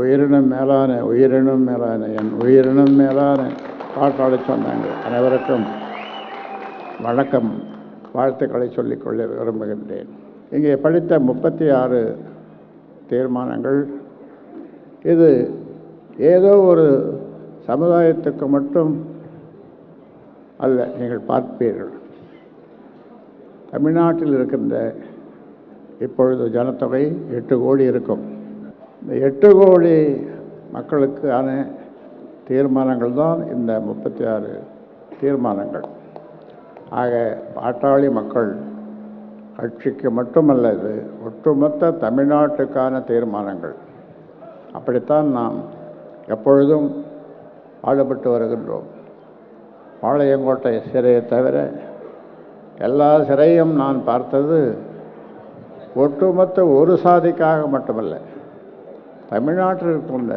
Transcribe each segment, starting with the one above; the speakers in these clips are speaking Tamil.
உயிரினும் மேலான உயிரினும் மேலான என் உயிரினும் மேலான பாட்டாளி சொன்னாங்க. அனைவருக்கும் வணக்கம். வாழ்த்துக்களை சொல்லிக்கொள்ள விரும்புகின்றேன். இங்கே படித்த முப்பத்தி ஆறு தீர்மானங்கள். இது ஏதோ ஒரு சமுதாயத்துக்கு மட்டும் அல்ல நீங்கள் பார்ப்பீர்கள். தமிழ்நாட்டில் இருக்கின்ற இப்பொழுது ஜனத்தொகை எட்டு கோடி இருக்கும். இந்த எட்டு கோடி மக்களுக்கான தீர்மானங்கள் தான் இந்த முப்பத்தி ஆறு தீர்மானங்கள். ஆக பாட்டாளி மக்கள் கட்சிக்கு மட்டுமல்ல இது ஒட்டுமொத்த தமிழ்நாட்டுக்கான தீர்மானங்கள். அப்படித்தான் நாம் எப்பொழுதும் பாடுபட்டு வருகின்றோம். பாளையங்கோட்டை சிறையை தவிர எல்லா சிறையும் நான் பார்த்தது ஒட்டுமொத்த ஒரு சாதிக்காக மட்டுமல்ல. தமிழ்நாட்டில் இருக்கின்ற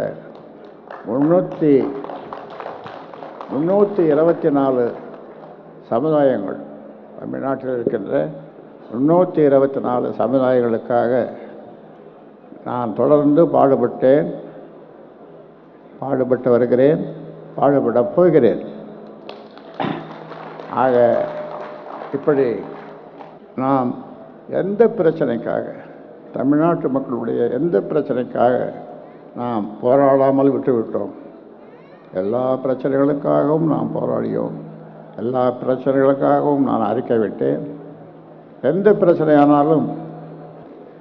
முன்னூற்றி முன்னூற்றி இருபத்தி நாலு சமுதாயங்கள் தமிழ்நாட்டில் இருக்கின்ற முன்னூற்றி இருபத்தி நாலு சமுதாயங்களுக்காக நான் தொடர்ந்து பாடுபட்டேன் பாடுபட்டு வருகிறேன் பாடுபடப் போகிறேன். ஆக இப்படி நாம் எந்த பிரச்சனைக்காக தமிழ்நாட்டு மக்களுடைய எந்த பிரச்சனைக்காக நாம் போராடாமல் விட்டுவிட்டோம். எல்லா பிரச்சனைகளுக்காகவும் நாம் போராடியோம். எல்லா பிரச்சனைகளுக்காகவும் நான் அறிக்கை விட்டேன். எந்த பிரச்சனையானாலும்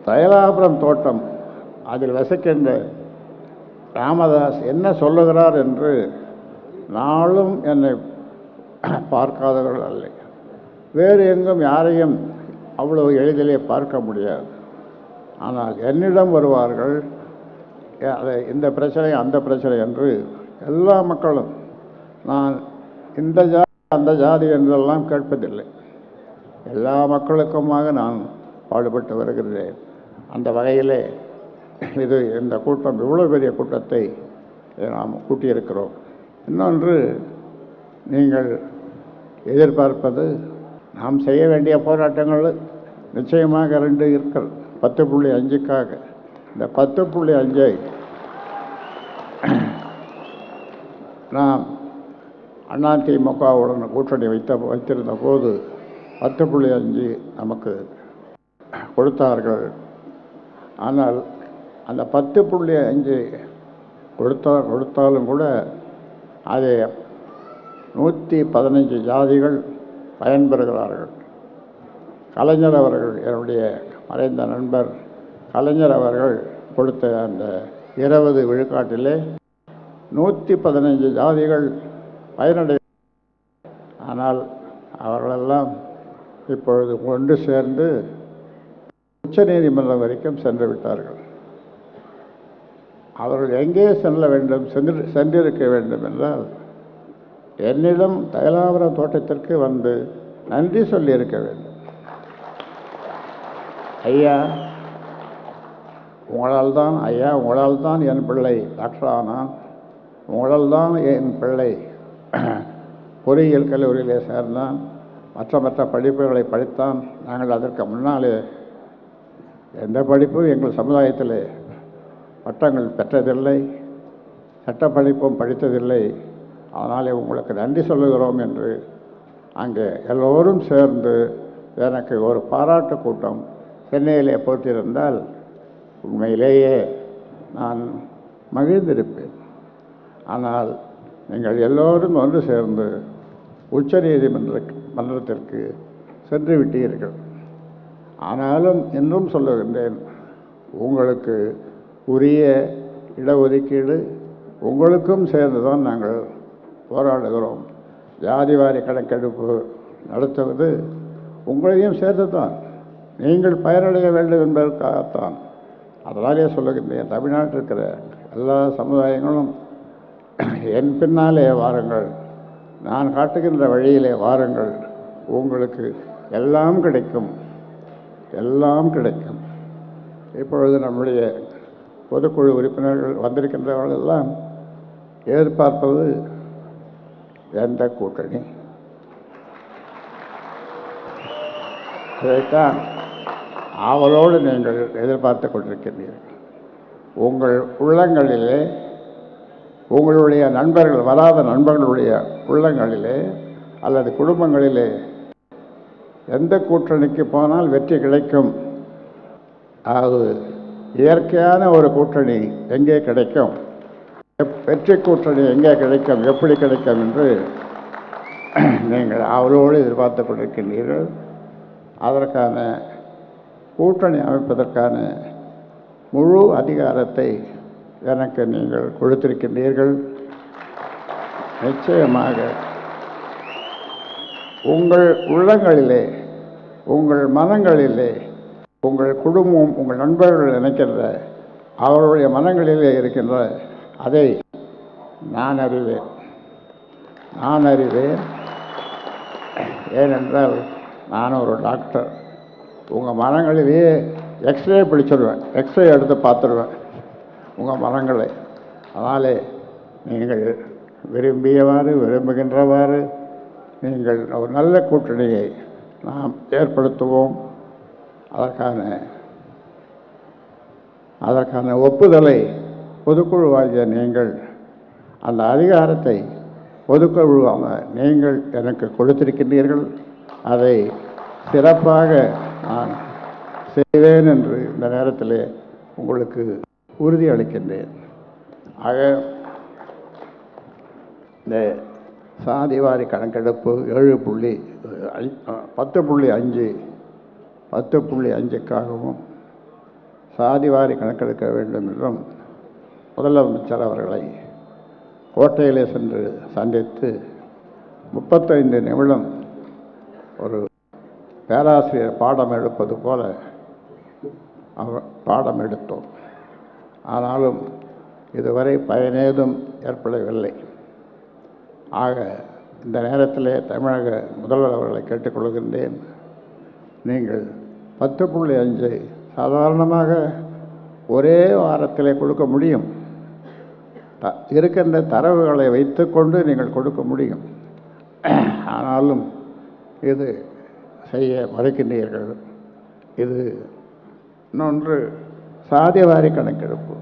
தைலாபுரம் தோட்டம் அதில் வசிக்கின்ற ராமதாஸ் என்ன சொல்லுகிறார் என்று நாளும் என்னை பார்க்காதவர்கள் அல்ல. வேறு எங்கும் யாரையும் அவ்வளவு எளிதிலே பார்க்க முடியாது. ஆனால் என்னிடம் வருவார்கள் அதை இந்த பிரச்சனை அந்த பிரச்சனை என்று எல்லா மக்களும் நான் இந்த ஜாதி அந்த ஜாதி என்றெல்லாம் கேட்பதில்லை. எல்லா மக்களுக்குமாக நான் பாடுபட்டு வருகிறேன். அந்த வகையிலே இது இந்த கூட்டம் இவ்வளோ பெரிய கூட்டத்தை நாம் கூட்டியிருக்கிறோம். இன்னொன்று நீங்கள் எதிர்பார்ப்பது நாம் செய்ய வேண்டிய போராட்டங்கள் நிச்சயமாக ரெண்டு இருக்கிறது பத்து புள்ளி அஞ்சுக்காக. இந்த பத்து புள்ளி அஞ்சை நான் அதிமுகவுடன் கூட்டணி வைத்த வைத்திருந்த போது பத்து புள்ளி அஞ்சு நமக்கு கொடுத்தார்கள். ஆனால் அந்த பத்து புள்ளி அஞ்சு கொடுத்தா கொடுத்தாலும் கூட அதை நூற்றி பதினஞ்சு ஜாதிகள் பயன்பெறுகிறார்கள். கலைஞர் அவர்கள் என்னுடைய மறைந்த நண்பர் கலைஞர் அவர்கள் கொடுத்த அந்த இருபது விழுக்காட்டிலே நூற்றி பதினைஞ்சு ஜாதிகள் பயனடை ஆனால் அவர்களெல்லாம் இப்பொழுது ஒன்று சேர்ந்து உச்ச நீதிமன்றம் வரைக்கும் சென்று விட்டார்கள். அவர்கள் எங்கே செல்ல வேண்டும் சென்று சென்றிருக்க வேண்டும் என்றால் என்னிடம் தைலாபுரம் தோட்டத்திற்கு வந்து நன்றி சொல்லியிருக்க வேண்டும். ஐயா உங்களால் தான் ஐயா உங்களால் தான் என் பிள்ளை டாக்டர் ஆனான். உங்களால் தான் என் பிள்ளை. பொறியியல் கல்லூரியிலே சேர்ந்தான். மற்ற மற்ற படிப்புகளை படித்தான். நாங்கள் அதற்கு முன்னாலே எந்த படிப்பும் எங்கள் சமுதாயத்தில் பட்டங்கள் பெற்றதில்லை. சட்ட படிப்பும் படித்ததில்லை. அதனாலே உங்களுக்கு நன்றி சொல்லுகிறோம் என்று அங்கே எல்லோரும் சேர்ந்து எனக்கு ஒரு பாராட்டு கூட்டம் சென்னையிலே போட்டிருந்தால் உண்மையிலேயே நான் மகிழ்ந்திருப்பேன். ஆனால் நீங்கள் எல்லோரும் ஒன்று சேர்ந்து உச்ச நீதிமன்ற மன்றத்திற்கு சென்று விட்டீர்கள். ஆனாலும் இன்னும் சொல்லுகின்றேன் உங்களுக்கு உரிய இடஒதுக்கீடு உங்களுக்கும் சேர்ந்து தான் நாங்கள் போராடுகிறோம். ஜாதிவாரி கணக்கெடுப்பு நடத்துவது உங்களையும் சேர்த்து தான் நீங்கள் பயனடைய வேண்டும் என்பதற்காகத்தான். அதனாலே சொல்லுகின்றேன் தமிழ்நாட்டில் இருக்கிற எல்லா சமுதாயங்களும் என் பின்னாலே வாருங்கள். நான் காட்டுகின்ற வழியிலே வாருங்கள். உங்களுக்கு எல்லாம் கிடைக்கும். எல்லாம் கிடைக்கும். இப்பொழுது நம்முடைய பொதுக்குழு உறுப்பினர்கள் வந்திருக்கின்றவர்கள் எல்லாம் எதிர்பார்ப்பது எந்த கூட்டணி? இதைத்தான் ஆவலோடு நீங்கள் எதிர்பார்த்து கொண்டிருக்கின்றீர்கள். உங்கள் உள்ளங்களிலே உங்களுடைய நண்பர்கள் வராத நண்பர்களுடைய உள்ளங்களிலே அல்லது குடும்பங்களிலே எந்த கூட்டணிக்கு போனால் வெற்றி கிடைக்கும்? அது இயற்கையான ஒரு கூட்டணி எங்கே கிடைக்கும்? வெற்றி கூட்டணி எங்கே கிடைக்கும்? எப்படி கிடைக்கும் என்று நீங்கள் அவளோடு எதிர்பார்த்து கொண்டிருக்கின்றீர்கள். அதற்கான கூட்டணி அமைப்பதற்கான முழு அதிகாரத்தை எனக்கு நீங்கள் கொடுத்திருக்கின்றீர்கள். நிச்சயமாக. உங்கள் உள்ளங்களிலே உங்கள் மனங்களிலே உங்கள் குடும்பம் உங்கள் நண்பர்கள் நினைக்கின்ற அவர்களுடைய மனங்களிலே இருக்கின்ற அதை நான் அறிவேன். நான் அறிவேன். ஏனென்றால் நான் ஒரு டாக்டர். உங்கள் மனங்களிலேயே எக்ஸ்ரே பிடிச்சிடுவேன். எக்ஸ்ரே எடுத்து பார்த்துடுவேன். உங்கள் மரங்களை அதனாலே நீங்கள் விரும்பியவாறு விரும்புகின்றவாறு நீங்கள் ஒரு நல்ல கூட்டணியை நாம் ஏற்படுத்துவோம். அதற்கான அதற்கான ஒப்புதலை பொதுக்குழுவாகிய நீங்கள் அந்த அதிகாரத்தை பொதுக்குழுவாக நீங்கள் எனக்கு கொடுத்திருக்கின்றீர்கள். அதை சிறப்பாக நான் செய்வேன் என்று இந்த நேரத்தில் உங்களுக்கு உறுதி அளிக்கின்றேன். ஆக இந்த சாதிவாரி கணக்கெடுப்பு ஏழு புள்ளி பத்து புள்ளி அஞ்சு பத்து புள்ளி அஞ்சுக்காகவும் சாதிவாரி கணக்கெடுக்க வேண்டும் என்றும் முதலமைச்சர் அவர்களை கோட்டையிலே சென்று சந்தித்து முப்பத்தைந்து நிமிடம் ஒரு பேராசிரியர் பாடம் எடுப்பது போல அவர் பாடம் எடுத்தோம். ஆனாலும் இதுவரை பயனேதும் ஏற்படவில்லை. ஆக இந்த நேரத்தில் தமிழக முதல்வர் அவர்களை கேட்டுக்கொள்கின்றேன் நீங்கள் பத்து புள்ளி அஞ்சு சாதாரணமாக ஒரே வாரத்தில் கொடுக்க முடியும். த இருக்கின்ற தரவுகளை வைத்துக்கொண்டு நீங்கள் கொடுக்க முடியும். ஆனாலும் இது செய்ய மறுக்கின்றீர்கள். இது இன்னொன்று சாதிவாரி கணக்கெடுப்பு.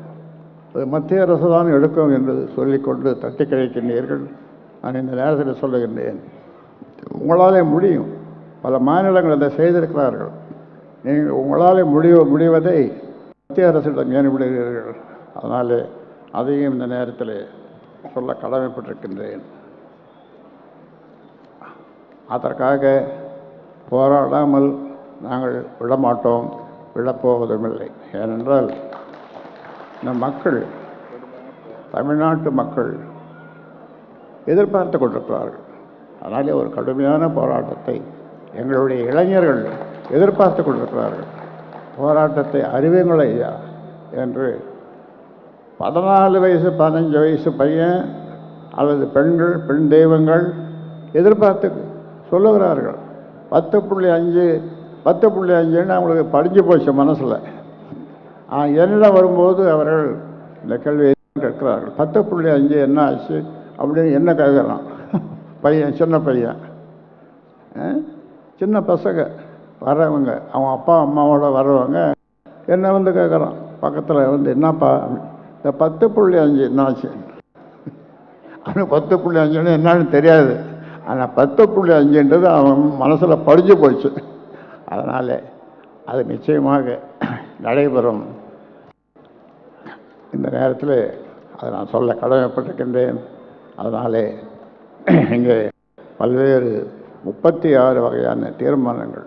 அது மத்திய அரசு தான் எடுக்கும் என்று சொல்லிக்கொண்டு தட்டி கழிக்கின்றீர்கள் நான் இந்த நேரத்தில் சொல்லுகின்றேன். உங்களாலே முடியும். பல மாநிலங்கள் அதை செய்திருக்கிறார்கள். நீங்கள் உங்களாலே முடிவு முடிவதை மத்திய அரசிடம் ஏன் விடுகிறீர்கள்? அதனாலே அதையும் இந்த நேரத்தில் சொல்ல கடமைப்பட்டிருக்கின்றேன். அதற்காக போராடாமல் நாங்கள் விடமாட்டோம். விடப்போவதுமில்லை ஏனென்றால் இந்த மக்கள் தமிழ்நாட்டு மக்கள் எதிர்பார்த்து கொண்டிருக்கிறார்கள். அதனாலே ஒரு கடுமையான போராட்டத்தை எங்களுடைய இளைஞர்கள் எதிர்பார்த்து கொண்டிருக்கிறார்கள். போராட்டத்தை அறிவுங்கள் ஐயா என்று பதினாலு வயசு பதினஞ்சு வயசு பையன் அல்லது பெண்கள் பெண் தெய்வங்கள் எதிர்பார்த்து சொல்லுகிறார்கள். பத்து புள்ளி அஞ்சு பத்து புள்ளி அஞ்சுன்னு அவங்களுக்கு படிஞ்சு போச்சு மனசில். என்னிடம் வரும்போது அவர்கள் இந்த கேள்வியை கேட்கிறார்கள். பத்து புள்ளி அஞ்சு என்ன ஆச்சு? அப்படின்னு என்ன கேட்குறான் பையன் சின்ன பையன். ஆ? சின்ன பசங்க வர்றவங்க அவன் அப்பா அம்மாவோட வர்றவங்க என்ன வந்து கேட்குறான் பக்கத்தில் வந்து என்னப்பா? இந்த பத்து புள்ளி அஞ்சு என்னாச்சு ஆனால் பத்து புள்ளி அஞ்சுன்னு என்னன்னு தெரியாது. ஆனால் பத்து புள்ளி அஞ்சுன்றது அவன் மனசில் படிஞ்சு போச்சு. அதனால் அது நிச்சயமாக நடைபெறும். இந்த நேரத்தில் அதை நான் சொல்ல கடமைப்பட்டிருக்கின்றேன். அதனாலே இங்கே பல்வேறு முப்பத்தி ஆறு வகையான தீர்மானங்கள்.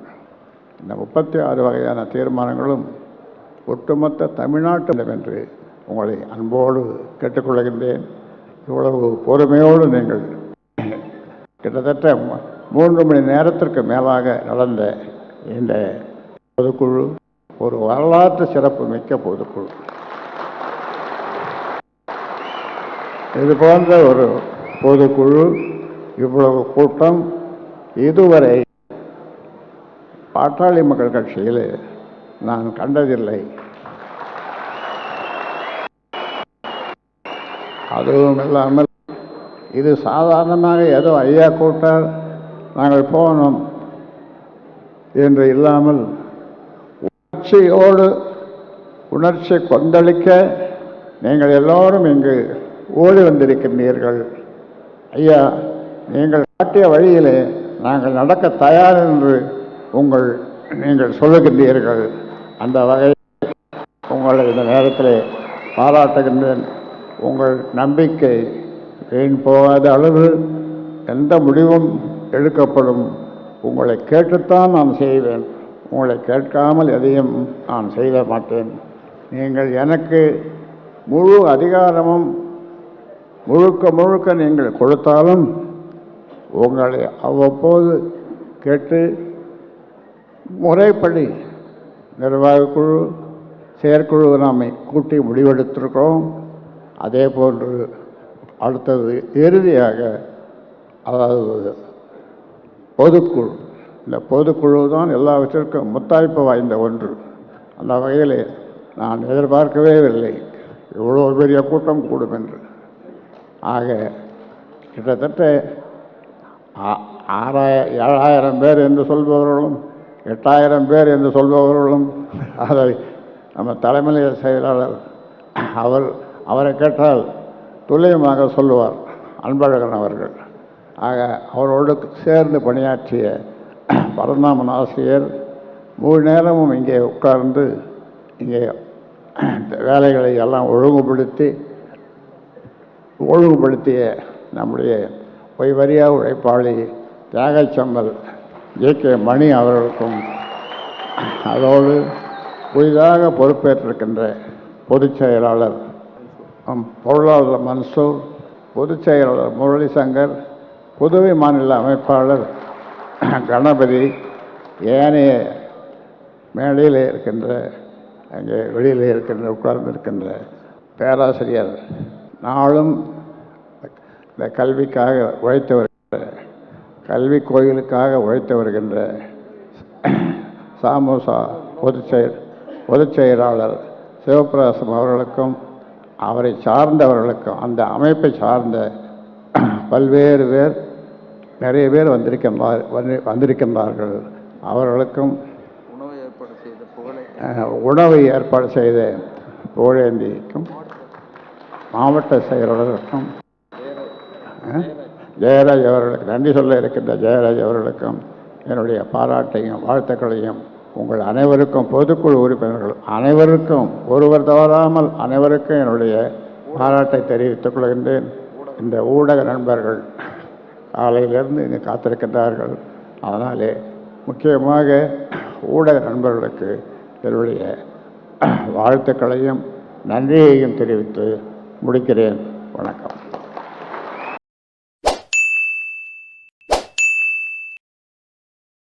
இந்த முப்பத்தி ஆறு வகையான தீர்மானங்களும் ஒட்டுமொத்த தமிழ்நாட்டிலும் என்று உங்களை அன்போடு கேட்டுக்கொள்கின்றேன். இவ்வளவு பொறுமையோடு நீங்கள் கிட்டத்தட்ட மூன்று மணி நேரத்திற்கு மேலாக நடந்த இந்த பொதுக்குழு ஒரு வரலாற்று சிறப்பு மிக்க பொதுக்குழு. இது போன்ற ஒரு பொதுக்குழு இவ்வளவு கூட்டம் இதுவரை பாட்டாளி மக்கள் கட்சியில் நான் கண்டதில்லை. அதுவும் இல்லாமல் இது சாதாரணமாக ஏதோ ஐயா கூட்டார் நாங்கள் போனோம். என்று இல்லாமல் உணர்ச்சியோடு உணர்ச்சி கொந்தளிக்க நீங்கள் எல்லோரும் இங்கு ஓடி வந்திருக்கின்றீர்கள். ஐயா நீங்கள் காட்டிய வழியிலே நாங்கள் நடக்க தயார் என்று உங்கள் நீங்கள் சொல்லுகின்றீர்கள். அந்த வகையில் உங்களை இந்த நேரத்தில் பாராட்டுகின்றேன். உங்கள் நம்பிக்கை வீண் போகாத அளவு எந்த முடிவும் எடுக்கப்படும் உங்களை கேட்டுத்தான் நான் செய்வேன். உங்களை கேட்காமல் எதையும் நான் செய்ய மாட்டேன். நீங்கள் எனக்கு முழு அதிகாரமும் முழுக்க முழுக்க நீங்கள் கொடுத்தாலும் உங்களை அவ்வப்போது கேட்டு முறைப்படி நிர்வாகக்குழு செயற்குழு நாம் கூட்டி முடிவெடுத்திருக்கிறோம். அதே போன்று அடுத்தது இறுதியாக அதாவது பொதுக்குழு. இந்த பொதுக்குழு தான் எல்லாவற்றிற்கும் முத்தாய்ப்பு வாய்ந்த ஒன்று. அந்த வகையில் நான் எதிர்பார்க்கவே இல்லை. இவ்வளோ பெரிய கூட்டம் கூடும் என்று. ஆக கிட்டத்தட்ட ஆ- ஆறாய ஏழாயிரம் பேர் என்று சொல்பவர்களும் எட்டாயிரம் பேர் என்று சொல்பவர்களும் அதை நம்ம தலைமை செயலாளர் அவர் அவரை கேட்டால் துல்லியமாக சொல்லுவார் அன்பழகன் அவர்கள். ஆக அவரோடு சேர்ந்து பணியாற்றிய பரந்தாமன் ஆசிரியர் முழு நேரமும் இங்கே உட்கார்ந்து இங்கே வேலைகளை எல்லாம் ஒழுங்குபடுத்தி ஒழுங்குபடுத்திய நம்முடைய ஒய்வரியா உழைப்பாளி தியாகச்சம்பல் ஜே கே மணி அவர்களுக்கும் அதோடு புதிதாக பொறுப்பேற்றிருக்கின்ற பொதுச் செயலாளர் பொருளாளர் மன்சூர் பொதுச் செயலாளர் முரளிசங்கர் புதுவை மாநில அமைப்பாளர் கணபதி ஏனைய மேடையில் இருக்கின்ற அங்கே வெளியில் இருக்கின்ற உட்கார்ந்து இருக்கின்ற பேராசிரியர் நாளும் இந்த கல்விக்காக உழைத்து வருகின்ற கல்வி கோயிலுக்காக உழைத்து வருகின்ற சாமோசா பொதுச் செயல் பொதுச் செயலாளர் சிவபிரகாசம் அவர்களுக்கும் அவரை சார்ந்தவர்களுக்கும் அந்த அமைப்பை சார்ந்த பல்வேறு பேர் நிறைய பேர் வந்திருக்கின்றார் வந்து வந்திருக்கின்றார்கள். அவர்களுக்கும் உணவு ஏற்பாடு செய்த புகழை உணவை ஏற்பாடு செய்த புகழேந்திக்கும் மாவட்ட செயலாளருக்கும் ஜெயராஜ் அவர்களுக்கு நன்றி சொல்ல இருக்கின்ற ஜெயராஜ் அவர்களுக்கும் என்னுடைய பாராட்டையும் வாழ்த்துக்களையும் உங்கள் அனைவருக்கும் பொதுக்குழு உறுப்பினர்கள் அனைவருக்கும் ஒருவர் தவறாமல் அனைவருக்கும் என்னுடைய பாராட்டை தெரிவித்துக் கொள்கின்றேன். இந்த ஊடக நண்பர்கள் காலையிலிருந்து இங்கே காத்திருக்கின்றார்கள். அதனாலே முக்கியமாக ஊடக நண்பர்களுக்கு என்னுடைய வாழ்த்துக்களையும் நன்றியையும் தெரிவித்து முடிக்கிறேன். வணக்கம்.